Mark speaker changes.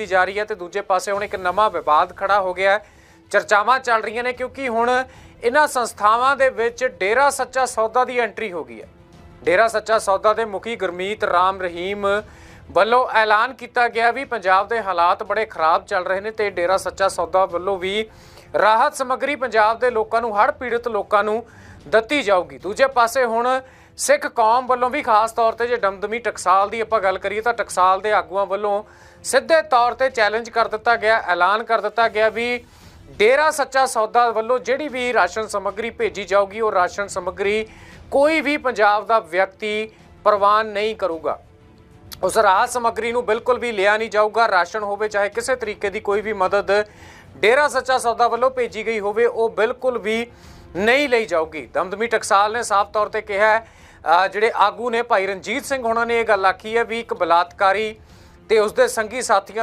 Speaker 1: ਕੀਤੀ ਜਾ ਰਹੀ ਹੈ ਤੇ ਦੂਜੇ ਪਾਸੇ ਹੁਣ ਇੱਕ ਨਵਾਂ ਵਿਵਾਦ ਖੜਾ ਹੋ ਗਿਆ ਹੈ। ਚਰਚਾਵਾਂ ਚੱਲ ਰਹੀਆਂ ਨੇ ਕਿਉਂਕਿ ਹੁਣ ਇਹਨਾਂ ਸੰਸਥਾਵਾਂ ਦੇ ਵਿੱਚ ਡੇਰਾ ਸੱਚਾ ਸੌਦਾ ਦੀ ਐਂਟਰੀ ਹੋ ਗਈ ਹੈ। ਡੇਰਾ ਸੱਚਾ ਸੌਦਾ ਦੇ ਮੁਖੀ ਗੁਰਮੀਤ ਰਾਮ ਰਹੀਮ ਵੱਲੋਂ ਐਲਾਨ ਕੀਤਾ ਗਿਆ ਵੀ ਪੰਜਾਬ ਦੇ ਹਾਲਾਤ ਬੜੇ ਖਰਾਬ ਚੱਲ ਰਹੇ ਨੇ ਤੇ ਡੇਰਾ ਸੱਚਾ ਸੌਦਾ ਵੱਲੋਂ ਵੀ ਰਾਹਤ ਸਮੱਗਰੀ ਪੰਜਾਬ ਦੇ ਲੋਕਾਂ ਨੂੰ, ਹੜ੍ਹ ਪੀੜਤ ਲੋਕਾਂ ਨੂੰ ਦਿੱਤੀ ਜਾਊਗੀ। ਦੂਜੇ ਪਾਸੇ ਹੁਣ ਸਿੱਖ ਕੌਮ ਵੱਲੋਂ ਵੀ ਖਾਸ ਤੌਰ ਤੇ ਜੇ ਦਮਦਮੀ ਟਕਸਾਲ ਦੀ ਆਪਾਂ ਗੱਲ ਕਰੀਏ ਤਾਂ ਟਕਸਾਲ ਦੇ ਆਗੂਆਂ ਵੱਲੋਂ ਸਿੱਧੇ ਤੌਰ ਤੇ ਚੈਲੰਜ ਕਰ ਦਿੱਤਾ ਗਿਆ, ਐਲਾਨ ਕਰ ਦਿੱਤਾ ਗਿਆ ਵੀ ਡੇਰਾ ਸੱਚਾ ਸੌਦਾ ਵੱਲੋਂ ਜਿਹੜੀ ਵੀ ਰਾਸ਼ਨ ਸਮੱਗਰੀ ਭੇਜੀ ਜਾਊਗੀ, ਉਹ ਰਾਸ਼ਨ ਸਮੱਗਰੀ ਕੋਈ ਵੀ ਪੰਜਾਬ ਦਾ ਵਿਅਕਤੀ ਪ੍ਰਵਾਨ ਨਹੀਂ ਕਰੂਗਾ। ਉਸ ਰਾਹਤ ਸਮੱਗਰੀ ਨੂੰ ਬਿਲਕੁਲ ਵੀ ਲਿਆ ਨਹੀਂ ਜਾਊਗਾ। ਰਾਸ਼ਨ ਹੋਵੇ, ਚਾਹੇ ਕਿਸੇ ਤਰੀਕੇ ਦੀ ਕੋਈ ਵੀ ਮਦਦ ਡੇਰਾ ਸੱਚਾ ਸੌਦਾ ਵੱਲੋਂ ਭੇਜੀ ਗਈ ਹੋਵੇ, ਉਹ ਬਿਲਕੁਲ ਵੀ ਨਹੀਂ ਲਈ ਜਾਊਗੀ। ਦਮਦਮੀ ਟਕਸਾਲ ਨੇ ਸਾਫ਼ ਤੌਰ ਤੇ ਕਿਹਾ ਹੈ ਜਿਹੜੇ ਆਗੂ ਨੇ ਭਾਈ ਰਣਜੀਤ ਸਿੰਘ, ਉਹਨਾਂ ਨੇ ਇਹ ਗੱਲ ਆਖੀ ਹੈ ਵੀ ਇੱਕ ਬਲਾਤਕਾਰੀ ਤੇ ਉਸਦੇ ਸੰਗੀ ਸਾਥੀਆਂ